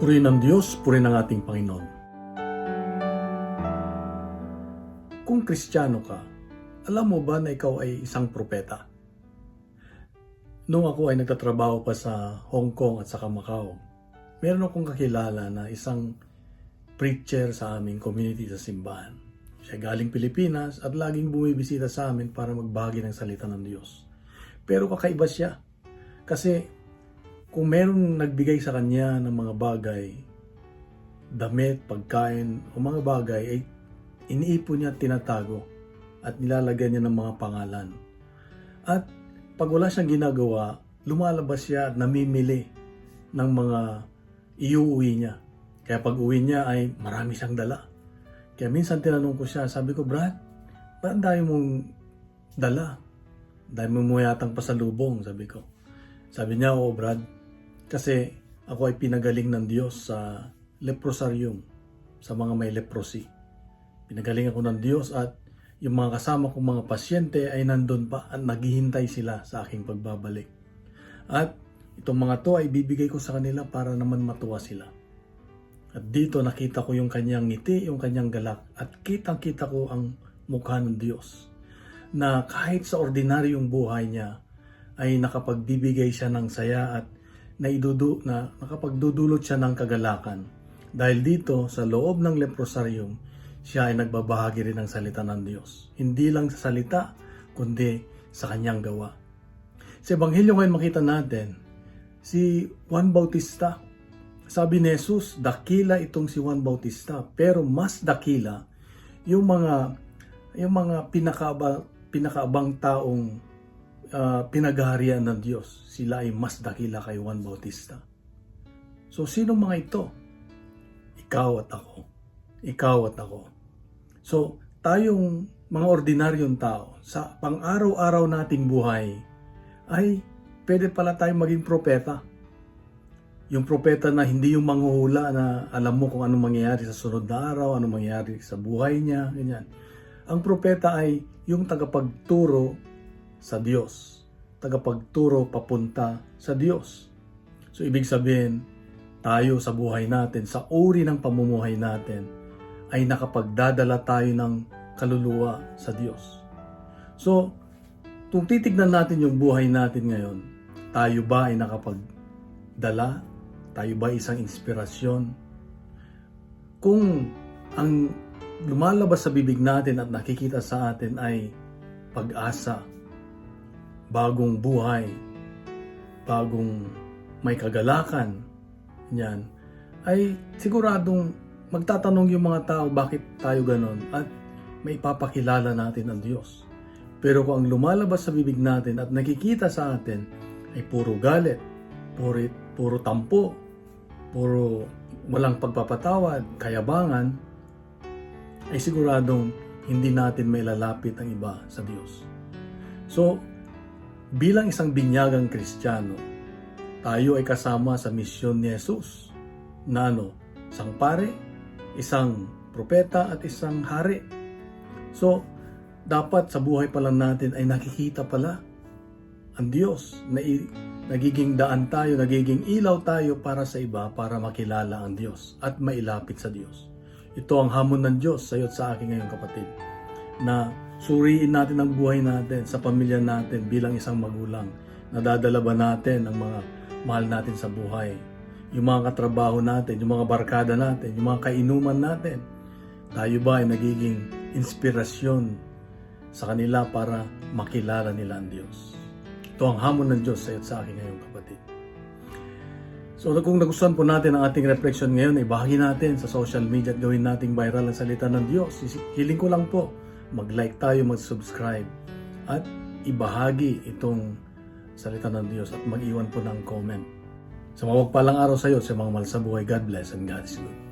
Purihin ng Diyos, purihin ng ating Panginoon. Kung kristyano ka, alam mo ba na ikaw ay isang propeta? Noong ako ay nagtatrabaho pa sa Hong Kong at sa Macau, meron akong kakilala na isang preacher sa aming community sa simbahan. Siya galing Pilipinas at laging bumibisita sa amin para magbahagi ng salita ng Diyos. Pero kakaiba siya. Kasi kung merong nagbigay sa kanya ng mga bagay, damit, pagkain, o mga bagay, ay iniipon niya at tinatago at nilalagyan niya ng mga pangalan. At pag wala siyang ginagawa, lumalabas siya at namimili ng mga iuwi niya. Kaya pag uwi niya ay marami siyang dala. Kaya minsan tinanong ko siya, sabi ko, Brad, ba't dami mong dala? Dahil mo mo yatang pasalubong, sabi ko. Sabi niya, oo Brad, kasi ako ay pinagaling ng Diyos sa leprosarium, sa mga may leprosy. Pinagaling ako ng Diyos at yung mga kasama kong mga pasyente ay nandun pa at naghihintay sila sa aking pagbabalik. At itong mga to ay bibigay ko sa kanila para naman matuwa sila. At dito nakita ko yung kanyang ngiti, yung kanyang galak at kitang-kita ko ang mukha ng Diyos na kahit sa ordinaryong buhay niya ay nakapagbibigay siya ng saya at naidudu na nakapagdudulot siya ng kagalakan. Dahil dito sa loob ng leprosarium, siya ay nagbabahagi rin ng salita ng Diyos. Hindi lang sa salita, kundi sa kanyang gawa. Sa Ebanghelyo ngayon makita natin, si Juan Bautista, sabi ni Jesus, dakila itong si Juan Bautista, pero mas dakila yung mga yung mga pinakaaba, pinakaabang taong uh, pinaghaharian ng Diyos. Sila ay mas dakila kay Juan Bautista. So, sino mga ito? Ikaw at ako. Ikaw at ako. So, tayong mga ordinaryong tao, sa pang-araw-araw nating buhay, ay pwede pala tayong maging propeta. Yung propeta na hindi yung manghuhula na alam mo kung anong mangyayari sa sunod na araw, anong mangyayari sa buhay niya, ganyan. Ang propeta ay yung tagapagturo sa Diyos. Tagapagturo papunta sa Diyos. So ibig sabihin, tayo sa buhay natin, sa uri ng pamumuhay natin, ay nakapagdadala tayo ng kaluluwa sa Diyos. So, kung titignan natin yung buhay natin ngayon, tayo ba ay nakapagdala? Tayo ba isang inspirasyon? Kung ang lumalabas sa bibig natin at nakikita sa atin ay pag-asa, bagong buhay, bagong may kagalakan, yan, ay siguradong magtatanong yung mga tao bakit tayo ganon at may ipapakilala natin ang Diyos. Pero kung ang lumalabas sa bibig natin at nakikita sa atin ay puro galit, puro, puro tampo, puro walang pagpapatawad, kayabangan, ay siguradong hindi natin may lalapit ang iba sa Diyos. So, bilang isang binyagang Kristiyano, tayo ay kasama sa misyon ni Jesus na ano, isang pare, isang propeta at isang hari. So, dapat sa buhay pa lang natin ay nakikita pala ang Diyos na i- nagiging daan tayo, nagiging ilaw tayo para sa iba para makilala ang Diyos at mailapit sa Diyos. Ito ang hamon ng Diyos sa iyo at sa akin ngayong kapatid na suriin natin ang buhay natin sa pamilya natin bilang isang magulang. Nadadala ba natin ang mga mahal natin sa buhay? Yung mga katrabaho natin, yung mga barkada natin, yung mga kainuman natin. Tayo ba ay nagiging inspirasyon sa kanila para makilala nila ang Diyos? Ito ang hamon ng Diyos sa iyo at sa akin ngayong kapatid. So kung nagustuhan po natin ang ating reflection ngayon, ibahagi natin sa social media at gawin nating viral ang salita ng Diyos. Hiling ko lang po, mag-like tayo, mag-subscribe at ibahagi itong salita ng Diyos at mag-iwan po ng comment. Sa mawagpalang araw sa iyo, sa mga mahal sa buhay, God bless and God is good.